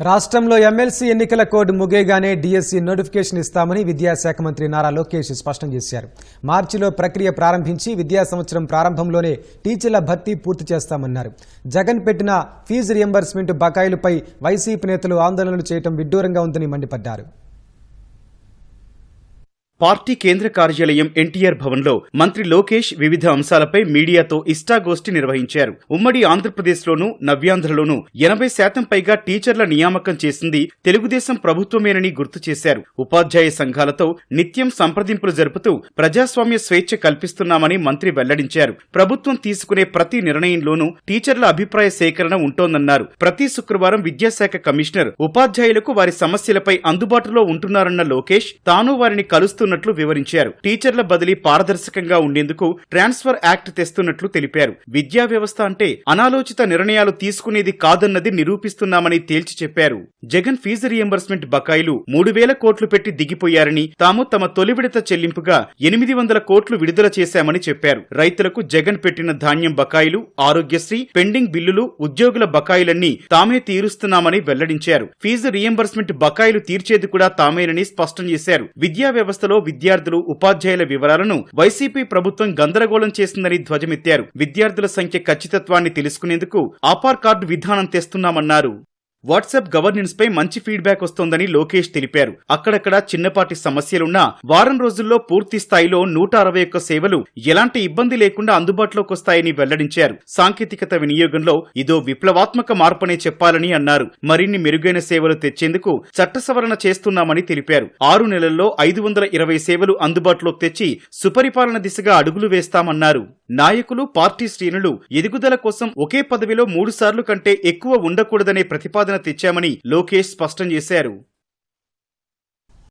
రాష్ట్రంలో ఎమ్మెల్సీ ఎన్నికల code ముగేగానే DSC notification ఇస్తామని విద్యాశాఖ మంత్రి నారా లోకేష్ స్పష్టం చేశారు. మార్చిలో ప్రక్రియ ప్రారంభించి విద్యా సంవత్సరం ప్రారంభంలోనే టీచర్ల భర్తీ పూర్తి చేస్తామన్నారు. జగన్ పెట్టిన ఫీజు రియంబర్స్మెంట్ బకాయిలపై వైసీపీ నేతలు ఆందోళనలు చేయడం విడ్డూరంగా ఉందని మండిపడ్డారు. పార్టీ కేంద్ర కార్యాలయం ఎన్టీఆర్ భవన్లో మంత్రి లోకేష్ వివిధ అంశాలపై మీడియాతో ఇష్టాగోష్ఠి నిర్వహించారు. ఉమ్మడి ఆంధ్రప్రదేశ్లోనూ నవ్యాంధ్రలోనూ ఎనభై శాతం పైగా టీచర్ల నియామకం చేసింది తెలుగుదేశం ప్రభుత్వమేనని గుర్తు చేశారు. ఉపాధ్యాయ సంఘాలతో నిత్యం సంప్రదింపులు జరుపుతూ ప్రజాస్వామ్య స్వేచ్ఛ కల్పిస్తున్నామని మంత్రి వెల్లడించారు. ప్రభుత్వం తీసుకునే ప్రతి నిర్ణయంలోనూ టీచర్ల అభిప్రాయ సేకరణ ఉంటోందన్నారు. ప్రతి శుక్రవారం విద్యాశాఖ కమిషనర్ ఉపాధ్యాయులకు వారి సమస్యలపై అందుబాటులో ఉంటున్నారన్న లోకేష్ తాను వారిని కలుస్తున్న చేస్తున్నట్లు వివరించారు. టీచర్ల బదిలీ పారదర్శకంగా ఉండేందుకు ట్రాన్స్ఫర్ యాక్ట్ తెస్తున్నట్లు తెలిపారు. విద్యా వ్యవస్థ అంటే అనాలోచిత నిర్ణయాలు తీసుకునేది కాదన్నది నిరూపిస్తున్నామని తేల్చి చెప్పారు. జగన్ ఫీజు రియంబర్స్మెంట్ బకాయిలు మూడు వేల కోట్లు పెట్టి దిగిపోయారని తాము తమ తొలి విడత చెల్లింపుగా ఎనిమిది వందల కోట్లు విడుదల చేశామని చెప్పారు. రైతులకు జగన్ పెట్టిన ధాన్యం బకాయిలు ఆరోగ్యశ్రీ పెండింగ్ బిల్లులు ఉద్యోగుల బకాయిలన్నీ తామే తీరుస్తున్నామని వెల్లడించారు. ఫీజు రియంబర్స్మెంట్ బకాయిలు తీర్చేది కూడా తామేనని స్పష్టం చేశారు. విద్యా వ్యవస్థలో విద్యార్థులు ఉపాధ్యాయుల వివరాలను వైసీపీ ప్రభుత్వం గందరగోళం చేసిందని ధ్వజమెత్తారు. విద్యార్థుల సంఖ్య ఖచ్చితత్వాన్ని తెలుసుకునేందుకు ఆపార్ కార్డు విధానం తెస్తున్నామన్నారు. వాట్సాప్ గవర్నెన్స్ పై మంచి ఫీడ్బ్యాక్ వస్తోందని లోకేష్ తెలిపారు. అక్కడక్కడ చిన్నపాటి సమస్యలున్నా వారం రోజుల్లో పూర్తి స్థాయిలో నూట అరవై ఒక్క సేవలు ఎలాంటి ఇబ్బంది లేకుండా అందుబాటులోకి వస్తాయని వెల్లడించారు. సాంకేతికత వినియోగంలో ఇదో విప్లవాత్మక మార్పనే చెప్పాలని అన్నారు. మరిన్ని మెరుగైన సేవలు తెచ్చేందుకు చట్ట సవరణ చేస్తున్నామని తెలిపారు. ఆరు నెలల్లో ఐదు వందల ఇరవై సేవలు అందుబాటులోకి తెచ్చి సుపరిపాలన దిశగా అడుగులు వేస్తామన్నారు. నాయకులు పార్టీ శ్రేణులు ఎదుగుదల కోసం ఒకే పదవిలో మూడు సార్లు కంటే ఎక్కువ ఉండకూడదనే ప్రతిపాదన తెచ్చామని లోకేష్ స్పష్టం చేశారు.